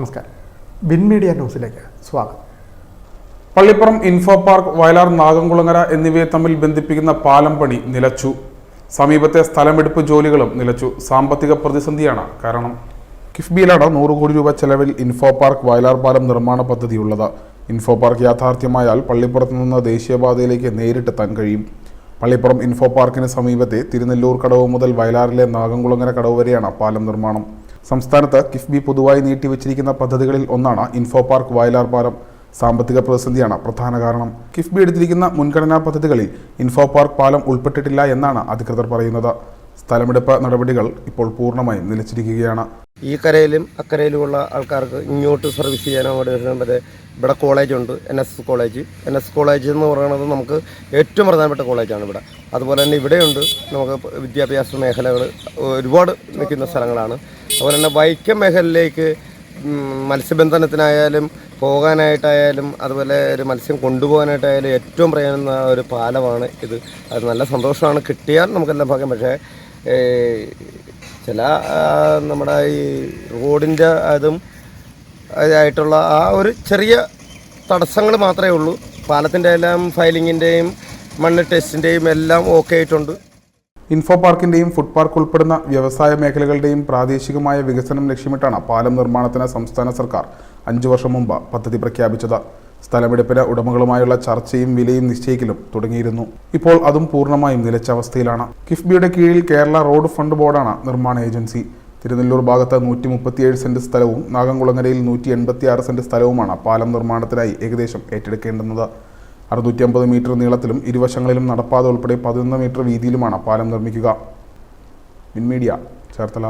നമസ്കാരം. Bin media ന്യൂസിലേക്ക് സ്വാഗതം. പള്ളിപ്പുറം ഇൻഫോ പാർക്ക് വയലാർ നാഗംകുളങ്ങര എന്നിവയെ തമ്മിൽ ബന്ധിപ്പിക്കുന്ന പാലം പണി നിലച്ചു. സമീപത്തെ സ്ഥലമെടുപ്പ് ജോലികളും നിലച്ചു. സാമ്പത്തിക പ്രതിസന്ധിയാണ് കാരണം. കിഫ്ബിയിലാണ് നൂറ് കോടി രൂപ ചെലവിൽ ഇൻഫോ പാർക്ക് വയലാർ പാലം നിർമ്മാണ പദ്ധതിയുള്ളത്. ഇൻഫോ പാർക്ക് യാഥാർത്ഥ്യമായാൽ പള്ളിപ്പുറത്ത് നിന്ന് ദേശീയപാതയിലേക്ക് നേരിട്ടെത്താൻ കഴിയും. പള്ളിപ്പുറം ഇൻഫോ പാർക്കിന് സമീപത്തെ തിരുനെല്ലൂർ കടവ് മുതൽ വയലാറിലെ നാഗംകുളങ്ങര കടവ് വരെയാണ് പാലം നിർമ്മാണം. സംസ്ഥാനത്ത് കിഫ്ബി പൊതുവായി നീട്ടിവച്ചിരിക്കുന്ന പദ്ധതികളിൽ ഒന്നാണ് ഇൻഫോ പാർക്ക് വയലാർ പാലം. സാമ്പത്തിക പ്രതിസന്ധിയാണ് പ്രധാന കാരണം. കിഫ്ബി എടുത്തിരിക്കുന്ന മുൻഗണനാ പദ്ധതികളിൽ ഇൻഫോ പാർക്ക് പാലം ഉൾപ്പെട്ടിട്ടില്ല എന്നാണ് അധികൃതർ പറയുന്നത്. സ്ഥലമെടുപ്പ് നടപടികൾ ഇപ്പോൾ പൂർണമായും നിലച്ചിരിക്കുകയാണ്. ഈ കരയിലും അക്കരയിലുമുള്ള ആൾക്കാർക്ക് ഇങ്ങോട്ട് സർവീസ് ചെയ്യാൻ അവിടെ വരുന്നത് ഇവിടെ കോളേജുണ്ട് N S college N S college എന്ന് പറയുന്നത് നമുക്ക് ഏറ്റവും പ്രധാനപ്പെട്ട കോളേജാണ് ഇവിടെ. അതുപോലെ തന്നെ ഇവിടെയുണ്ട് നമുക്ക് വിദ്യാഭ്യാസ മേഖലകൾ ഒരുപാട് നിൽക്കുന്ന സ്ഥലങ്ങളാണ്. അതുപോലെ തന്നെ വൈക്കം മേഖലയിലേക്ക് മത്സ്യബന്ധനത്തിനായാലും പോകാനായിട്ടായാലും അതുപോലെ ഒരു മത്സ്യം കൊണ്ടുപോകാനായിട്ടായാലും ഏറ്റവും പ്രയോജന ഒരു പാലമാണ് ഇത്. അത് നല്ല സന്തോഷമാണ്. കിട്ടിയാൽ നമുക്കെല്ലാം ഭാഗ്യം. പക്ഷേ ചില നമ്മുടെ ഈ റോഡിന്റെ അതും ആയിട്ടുള്ള ആ ഒരു ചെറിയ തടസ്സങ്ങൾ മാത്രമേ ഉള്ളൂ. പാലത്തിന്റെ എല്ലാം ഫയലിങ്ങിന്റെയും മണ്ണ് ടെസ്റ്റിന്റെയും എല്ലാം ഓക്കെ ആയിട്ടുണ്ട്. ഇൻഫോ പാർക്കിന്റെയും ഫുഡ് പാർക്ക് ഉൾപ്പെടുന്ന വ്യവസായ മേഖലകളുടെയും പ്രാദേശികമായ വികസനം ലക്ഷ്യമിട്ടാണ് പാലം നിർമ്മാണത്തിന് സംസ്ഥാന സർക്കാർ അഞ്ചു വർഷം മുമ്പ് പദ്ധതി പ്രഖ്യാപിച്ചത്. സ്ഥലമെടുപ്പിന് ഉടമകളുമായുള്ള ചർച്ചയും വിലയും നിശ്ചയിക്കലും തുടങ്ങിയിരുന്നു. ഇപ്പോൾ അതും പൂർണമായും നിലച്ച അവസ്ഥയിലാണ്. കിഫ്ബിയുടെ കീഴിൽ കേരള റോഡ് ഫണ്ട് ബോർഡാണ് നിർമ്മാണ ഏജൻസി. തിരുനെല്ലൂർ ഭാഗത്ത് നൂറ്റി മുപ്പത്തിയേഴ് സെന്റ് സ്ഥലവും നാഗംകുളങ്ങരയിൽ നൂറ്റി എൺപത്തിയാറ് സെന്റ് സ്ഥലവുമാണ് പാലം നിർമ്മാണത്തിനായി ഏകദേശം ഏറ്റെടുക്കേണ്ടുന്നത്. അറുന്നൂറ്റി അമ്പത് മീറ്റർ നീളത്തിലും ഇരുവശങ്ങളിലും നടപ്പാത ഉൾപ്പെടെ പതിനൊന്ന് മീറ്റർ വീതിയിലുമാണ് പാലം നിർമ്മിക്കുക. മിൻമീഡിയ ചേർത്തല.